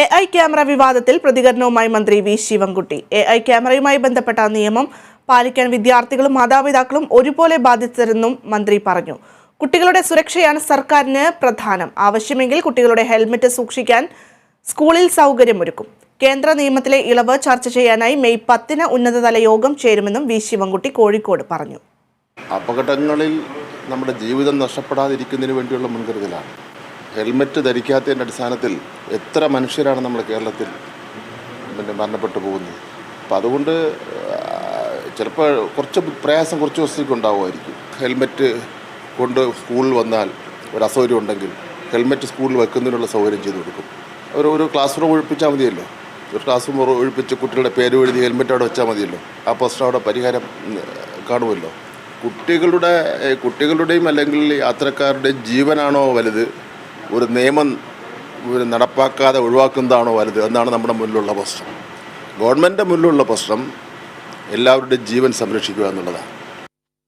A I camera വിവാദത്തിൽ പ്രതികരണവുമായി മന്ത്രി വി ശിവൻകുട്ടി. എ ഐ ക്യാമറയുമായി ബന്ധപ്പെട്ട നിയമം പാലിക്കാൻ വിദ്യാർത്ഥികളും മാതാപിതാക്കളും ഒരുപോലെ ബാധിച്ചതെന്നും മന്ത്രി പറഞ്ഞു. കുട്ടികളുടെ സുരക്ഷയാണ് സർക്കാരിന് പ്രധാനം. ആവശ്യമെങ്കിൽ കുട്ടികളുടെ ഹെൽമറ്റ് സൂക്ഷിക്കാൻ സ്കൂളിൽ സൗകര്യമൊരുക്കും. കേന്ദ്ര നിയമത്തിലെ ഇളവ് ചർച്ച ചെയ്യാനായി മെയ് പത്തിന് ഉന്നതതല യോഗം ചേരുമെന്നും വി ശിവൻകുട്ടി കോഴിക്കോട് പറഞ്ഞു. അപകടങ്ങളിൽ നമ്മുടെ ജീവിതം നഷ്ടപ്പെടാതിരിക്കുന്നതിന് വേണ്ടിയുള്ള മുൻകരുതലാണ്. ഹെൽമറ്റ് ധരിക്കാത്തതിന്റെ അടിസ്ഥാനത്തിൽ എത്ര മനുഷ്യരാണ് നമ്മൾ കേരളത്തിൽ പിന്നെ മരണപ്പെട്ടു പോകുന്നത്? അപ്പം അതുകൊണ്ട് ചിലപ്പോൾ കുറച്ച് പ്രയാസം കുറച്ച് ദിവസത്തേക്ക് ഉണ്ടാവുമായിരിക്കും. ഹെൽമറ്റ് കൊണ്ട് സ്കൂളിൽ വന്നാൽ ഒരു അസൗകര്യം ഉണ്ടെങ്കിൽ ഹെൽമറ്റ് സ്കൂളിൽ വെക്കുന്നതിനുള്ള സൗകര്യം ചെയ്തു കൊടുക്കും. ഒരു ഒരു ക്ലാസ് റൂം ഒഴിപ്പിച്ചാൽ മതിയല്ലോ. ഒരു ക്ലാസ് റൂം ഒഴിപ്പിച്ച് കുട്ടികളുടെ പേര് എഴുതി ഹെൽമെറ്റ് അവിടെ വെച്ചാൽ മതിയല്ലോ. ആ പ്രശ്നം അവിടെ പരിഹാരം കാണുമല്ലോ. കുട്ടികളുടെ കുട്ടികളുടെയും അല്ലെങ്കിൽ യാത്രക്കാരുടെയും ജീവനാണോ വലുത്? ഒരു നിയമം ഒരു നടപ്പാക്കാതെ ഒഴിവാക്കുന്നതാണോ വലുത്? എന്നാണ് നമ്മുടെ മുന്നിലുള്ള പ്രശ്നം. ഗവൺമെന്റിന്റെ മുന്നിലുള്ള പ്രശ്നം എല്ലാവരുടെയും ജീവൻ സംരക്ഷിക്കുക എന്നുള്ളതാണ്.